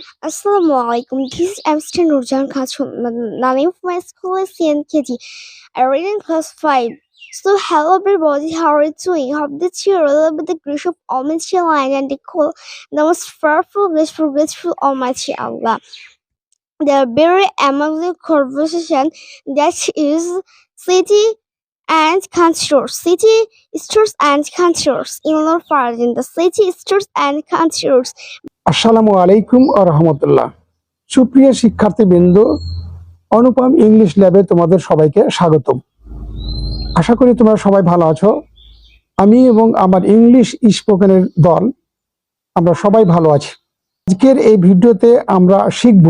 Assalamualaikum. This is Amstan Nurjan. The name of my school is CNKG. I read in class 5. So, hello everybody, how are you doing? Hope that you are all with the grace of Almighty Allah and the cool, the most powerful, graceful, graceful Almighty Allah. The very amazing conversation that is city and countries. City stores and countries. In Lord Faradin, the city stores and countries. আসসালামু আলাইকুম ও রহমতুল্লাহ। সুপ্রিয় শিক্ষার্থীবৃন্দ, অনুপম English ল্যাবে তোমাদের সবাইকে স্বাগতম। আশা করি তোমরা সবাই ভালো আছো। আমি এবং আমার ইংলিশ স্পোকেনের দল, আমরা সবাই ভালো আছি। আজকের এই ভিডিওতে আমরা শিখব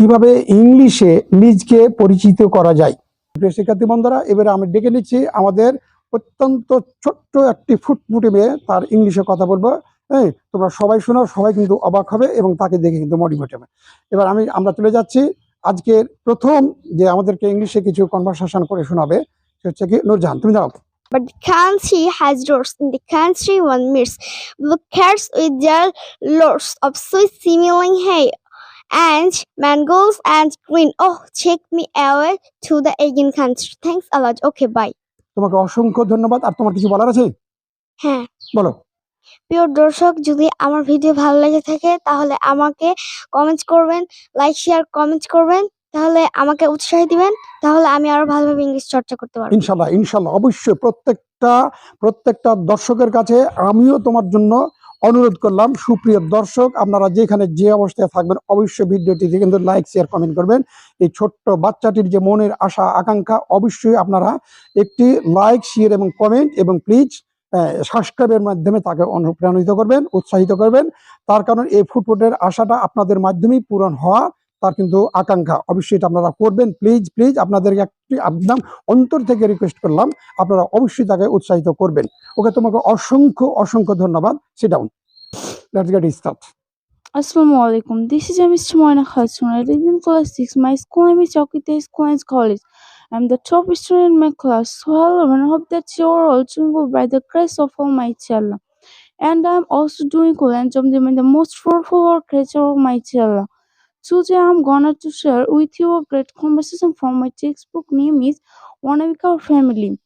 কীভাবে ইংলিশে নিজকে পরিচিত করা যায়। প্রিয় শিক্ষার্থী বন্ধুরা, এবারে আমি ডেকে নিচ্ছি আমাদের অত্যন্ত ছোট্ট একটি ফুটফুটে মেয়ে, তার ইংলিশে কথা বলব। হ্যাঁ তোমরা সবাই শোনো সবাই কিন্তু অবাক হবে এবং তাকে দেখে কিন্তু মোটিভেট হবে এবার আমি আমরা চলে যাচ্ছি আজকের প্রথম যে আমাদেরকে ইংলিশে কিছু কনভারসেশন করে শোনাবে সে হচ্ছে কি নূরজাহান তুমি দাও But the country has doors. In the country, one meets the cats with their lords of sweet smiling hair and mangoes and green. Oh, take me away to the Asian country. Thanks a lot. Okay, bye. তোমাকে অসংখ্য ধন্যবাদ আর তোমার কিছু বলার আছে হ্যাঁ বলো প্রিয় দর্শক, যদি আমার ভিডিও ভালো লেগে থাকে, তাহলে আমাকে কমেন্টস করবেন লাইক শেয়ার কমেন্ট করবেন, তাহলে আমাকে উৎসাহ দিবেন, তাহলে আমি আরও ভালোভাবে ইংলিশ চর্চা করতে পারব। ইনশাল্লাহ ইনশাল্লাহ, অবশ্যই প্রত্যেকটা প্রত্যেকটা দর্শকের কাছে আমিও তোমার জন্য অনুরোধ করলাম, সুপ্রিয় দর্শক, আপনারা যেখানে যে অবস্থায় থাকবেন, অবশ্যই ভিডিওটিতে কিন্তু লাইক শেয়ার কমেন্ট করবেন। এই ছোট্ট বাচ্চাটির যে মনের আশা, আকাঙ্ক্ষা, অবশ্যই আপনারা একটি লাইক শেয়ার এবং কমেন্ট এবং প্লিজ সাবস্ক্রাইবের মাধ্যমে তাকে অনুপ্রাণিত করবেন, উৎসাহিত করবেন তার কারণ এই ফুটফুটের আশাটা আপনাদের মাধ্যমেই পূরণ হওয়া, তার কিন্তু আকাঙ্ক্ষা অবশ্যই এটা আপনারা করবেন প্লিজ প্লিজ আপনাদেরকে একটি একদম অন্তর থেকে রিকোয়েস্ট করলাম, আপনারা অবশ্যই তাকে উৎসাহিত করবেন ওকে, তোমাকে অসংখ্য অসংখ্য ধন্যবাদ sit down let's get start Assalamu alaikum. This is Mr. Moina Khatun. I read in class 6. My school name is. I'm the top student in my class. Hello and I hope that you are doing well by the grace of Almighty Allah. And I'm also doing well and I'm the most work creature of Almighty Allah. Today I'm gonna to share with you a great conversation from my textbook name is Wanamika Family.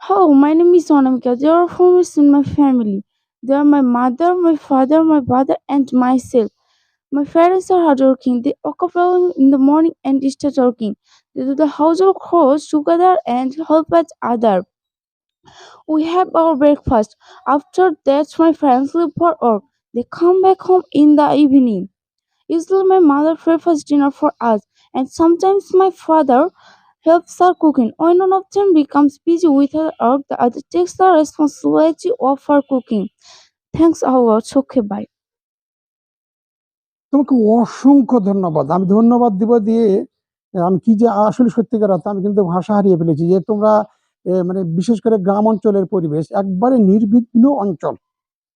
Hello, my name is Wanamika. There are four members in my family. They are my mother, my father, my brother, and myself. My parents are hardworking. They early in the morning and start working. They do the household chores together and help each other. We have our breakfast. After that, my parents leave for work. They come back home in the evening. Usually, my mother prepares dinner for us, and sometimes my father helps her cooking. When one of them becomes busy with her work, the other takes the responsibility of her cooking. Thanks a lot. Okay, bye. তোমাকে অসংখ্য ধন্যবাদ। আমি ধন্যবাদ দিব দিয়ে আমি কি যে আসলে সত্যিকার অর্থে আমি কিন্তু ভাষা হারিয়ে ফেলেছি যে তোমরা মানে বিশেষ করে গ্রাম অঞ্চলের পরিবেশ একবারে নির্বিঘ্ন অঞ্চল।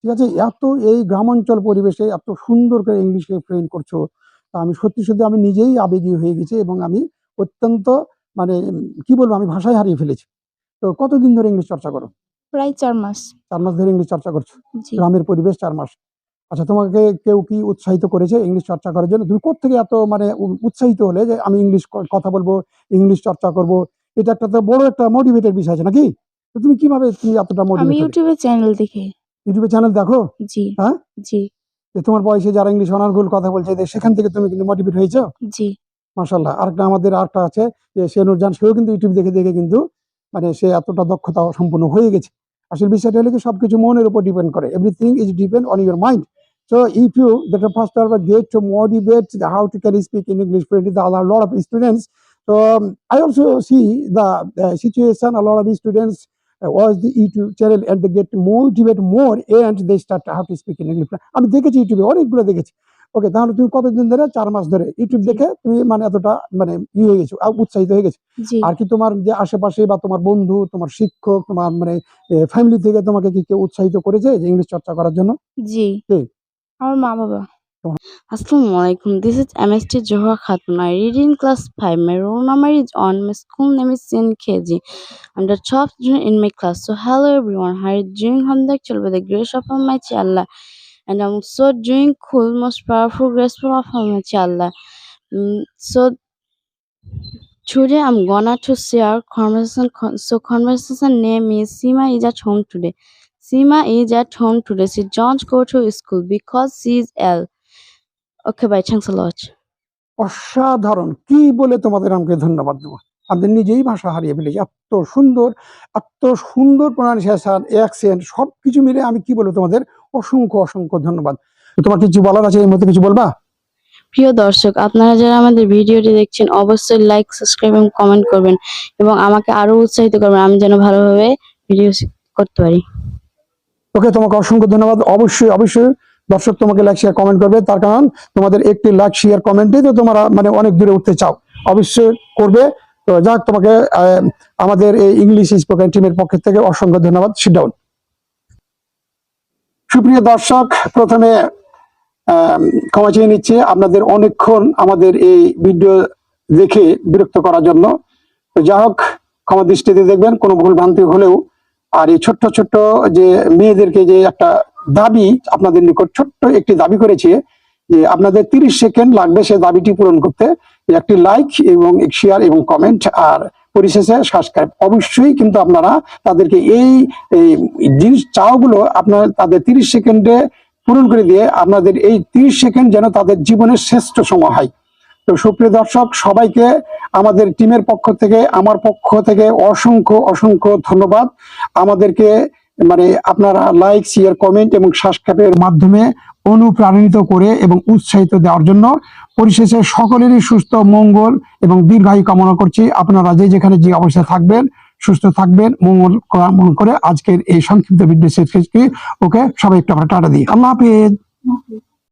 ঠিক আছে? এত এই গ্রাম অঞ্চল পরিবেশে এত সুন্দর করে ইংলিশে ফ্রেন করছ তা আমি সত্যি সত্যি আমি নিজেই আবেগী হয়ে গেছি এবং আমি অত্যন্ত মানে কি বলব আমি ভাষায় হারিয়ে ফেলেছি। তো কতদিন ধরে ইংলিশ চর্চা করো? প্রায় চার মাস। চার মাস ধরে ইংলিশ চর্চা করছ? গ্রামের পরিবেশ চার মাস। আচ্ছা তোমাকে কেউ কি উৎসাহিত করেছে ইংলিশ চর্চা করার জন্য? তুমি কোথেকে এত মানে উৎসাহিত হলে যে আমি ইংলিশ কথা বলব ইংলিশ চর্চা করব? এটা একটা তো বড় একটা মোটিভেটেড বিষয় আছে নাকি? তো তুমি কীভাবে তুমি এতটা মোটিভেট আমি ইউটিউবে চ্যানেল দেখে। ইউটিউবে চ্যানেল দেখো? জি হ্যাঁ? জি। যে তোমার বয়সে যারা ইংলিশ অনার্গুল কথা বলছে যে সেখান থেকে তুমি কিন্তু মোটিভেট হয়েছো? জি। মাশাল্লাহ আরেকটা আমাদের আরেকটা আছে যে সে নুরজান সেও কিন্তু ইউটিউব দেখে দেখে কিন্তু মানে সে এতটা দক্ষতা সম্পূর্ণ হয়ে গেছে। আসলে বিষয়টা হলো কি সবকিছু মনের উপর ডিপেন্ড করে। Everything is depend on your mind So if you the first ever get to motivate the how to can speak in English fluently, there are a lot of students. So um, I also see the uh, situation. A lot of students uh, watch the YouTube channel and they get motivate more and they start how to speak in English. আমি দেখেছি ইউটিউবে অনেকগুলো দেখেছি ওকে তাহলে তুমি কতদিন ধরে চার মাস ধরে ইউটিউব। দেখে তুমি মানে এতটা মানে ই হয়ে গেছো উৎসাহিত হয়ে গেছো আর কি তোমার যে আশেপাশে বা তোমার বন্ধু তোমার শিক্ষক তোমার মানে ফ্যামিলি থেকে তোমাকে কি কেউ উৎসাহিত করেছে যে ইংলিশ চর্চা করার জন্য জি? আমার মা বাবা তোমার- Assalamu alaikum. This is MST Johar Khatun. I read in class 5. My roll number is on. My school name is CNKG. I'm the top student in my class. So hello everyone. How are you doing? Hamdak by the grace of Almighty Allah. and I'm so doing cool, most powerful, graceful of Allah. Mm, so today I'm gonna to share conversation. So conversation name is Sima is at home today. Sima is at home today. She don't go to school because she is ill. Okay, bye. Thanks a lot. অসাধারণ কি বলে তোমাদের আমাকে ধন্যবাদ দেবো আমাদের নিজেই ভাষা হারিয়ে ফেলেছি এত সুন্দর এত সুন্দর প্রনাউন্সিয়েশন অ্যাকসেন্ট সব কিছু মিলে আমি কি বলব তোমাদের অসংখ্য অসংখ্য ধন্যবাদ তোমার কিছু বলার আছে এই মধ্যে কিছু বলবা প্রিয় দর্শক আপনারা যারা আমাদের ভিডিওটি দেখছেন অবশ্যই লাইক সাবস্ক্রাইব এবং কমেন্ট করবেন এবং আমাকে আরও উৎসাহিত করবেন আমি যেন ভালোভাবে ভিডিও করতে পারি ওকে, তোমাকে অসংখ্য ধন্যবাদ। অবশ্যই অবশ্যই দর্শক তোমাকে লাইক শেয়ার কমেন্ট করবে। তার কারণ তোমাদের একটি লাইক শেয়ার কমেন্টে তো তোমরা মানে অনেক দূরে উঠতে চাও। অবশ্যই করবে। তো যাক, তোমাকে আমাদের এই ইংলিশ স্পোকেন টিমের পক্ষ থেকে অসংখ্য ধন্যবাদ। সিট ডাউন সুপ্রিয় দর্শক, প্রথমে ক্ষমা চেয়ে নিচ্ছে আপনাদের অনেকক্ষণ আমাদের এই ভিডিও দেখে বিরক্ত করার জন্য। তো যা হোক ক্ষমা দৃষ্টিতে দেখবেন, কোনো ভুল ভ্রান্তি হলেও আর এই ছোট্ট ছোট্ট যে মেয়েদেরকে যে একটা দাবি আপনাদের নিকট ছোট্ট একটি দাবি করেছে যে আপনাদের তিরিশ সেকেন্ড লাগবে সে দাবিটি পূরণ করতে। একটি লাইক এবং শেয়ার এবং কমেন্ট আর পরিশেষে সাবস্ক্রাইব। অবশ্যই কিন্তু আপনারা তাদেরকে এই জিনিস চাওগুলো আপনার তাদের তিরিশ সেকেন্ডে পূরণ করে দিয়ে আপনাদের এই তিরিশ সেকেন্ড যেন তাদের জীবনের শ্রেষ্ঠ সময় হয়। তো সুপ্রিয় দর্শক, সবাইকে আমাদের টিমের পক্ষ থেকে, আমার পক্ষ থেকে অসংখ্য অসংখ্য ধন্যবাদ। আমাদেরকে মানে আপনারা লাইক শেয়ার কমেন্ট এবং সাবস্ক্রাইবের মাধ্যমে অনুপ্রাণিত করে এবং উৎসাহিত দেওয়ার জন্য পরিশেষে সকলেরই সুস্থ, মঙ্গল এবং দীর্ঘায়ু কামনা করছি। আপনারা যে যেখানে যে অবস্থায় থাকবেন, সুস্থ থাকবেন, মঙ্গল কামনা করে আজকের এই সংক্ষিপ্ত শেষ ওকে সবাই একটু আমরা টাটা দিই। আল্লাহ হাফেজ।